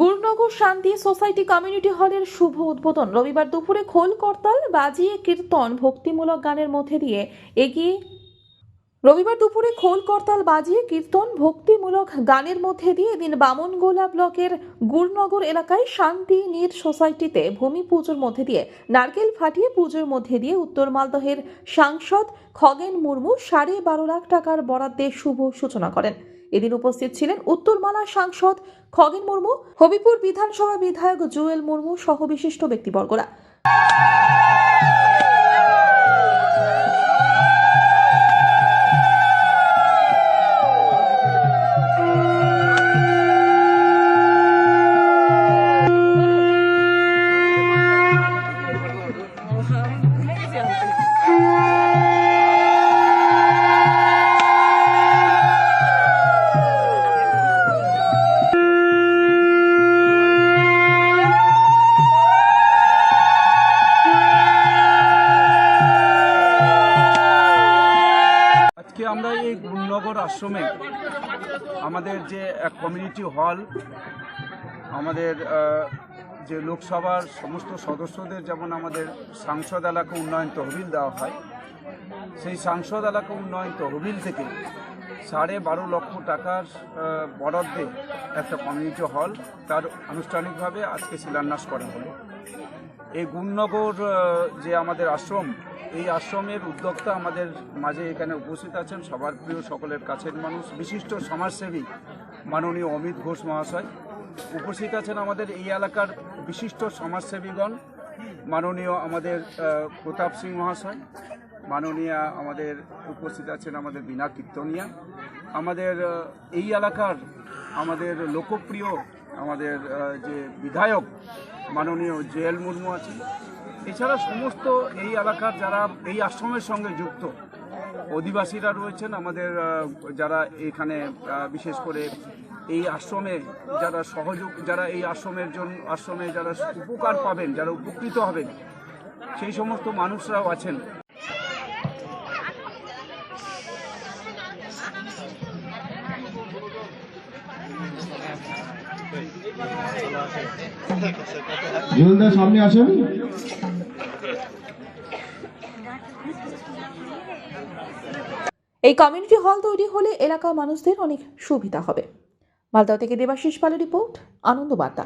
গুরুনগর শান্তি society community হলের শুভ উদ্বোধন। রবিবার দুপুরে খোল করতাল, বাজিয়ে কীর্তন, ভক্তিমূলক গানের মধ্যে দিয়ে এগিয়ে রবিবার দুপুরে খোল করতাল, বাজিয়ে কীর্তন, ভক্তিমূলক গানের মধ্যে দিয়ে এদিন বামনগোলা ব্লকের গুরনগর এলাকায় শান্তি নীর সোসাইটিতে ভূমি পুজোর মধ্যে দিয়ে, নারকেল ফাটিয়ে পুজোর মধ্যে দিয়ে উত্তর মালদহের সাংসদ খগেন মুর্মু সাড়ে বারো লাখ টাকার বরাদ্দে শুভ সূচনা করেন। এদিন উপস্থিত ছিলেন উত্তরমালা সাংসদ খগেন মুর্মু, হবিপুর বিধানসভা বিধায়ক জুয়েল মুর্মু সহ বিশিষ্ট ব্যক্তিবর্গরা। আমরা এই গুরুনগর আশ্রমে আমাদের যে কমিউনিটি হল আমাদের যে লোকসভার সমস্ত সদস্যদের যেমন আমাদের সাংসদ এলাকা উন্নয়ন তহবিল দেওয়া হয়, সেই সাংসদ এলাকা উন্নয়ন তহবিল থেকে সাড়ে বারো লক্ষ টাকার বরাদ্দে একটা কমিউনিটি হল তার আনুষ্ঠানিকভাবে আজকে শিলান্যাস করা হলো। এই গুণনগর যে আমাদের আশ্রম, এই আশ্রমের উদ্যোক্তা আমাদের মাঝে এখানে উপস্থিত আছেন সবার প্রিয় সকলের কাছের মানুষ, বিশিষ্ট সমাজসেবী মাননীয় অমিত ঘোষ মহাশয়। উপস্থিত আছেন আমাদের এই এলাকার বিশিষ্ট সমাজসেবীগণ, মাননীয় আমাদের প্রতাপ সিং মহাশয়, মাননীয়া আমাদের উপস্থিত আছেন আমাদের বিনা কীর্তনিয়া। আমাদের এই এলাকার আমাদের লোকপ্রিয় আমাদের যে বিধায়ক মাননীয় জেএল মুর্মু আছেন, এছাড়া সমস্ত এই এলাকার যারা এই আশ্রমের সঙ্গে যুক্ত অধিবাসীরা রয়েছেন, আমাদের যারা এখানে বিশেষ করে এই আশ্রমে যারা সহযোগ, যারা এই আশ্রমের জন্য আশ্রমে যারা উপকার পাবেন, যারা উপকৃত হবেন, সেই সমস্ত মানুষরাও আছেন। জুয়েলদার সামনে আসেন। এই কমিউনিটি হল তৈরি হলে এলাকার মানুষদের অনেক সুবিধা হবে। মালদা থেকে দেবাশিস পালের রিপোর্ট আনন্দ বার্তা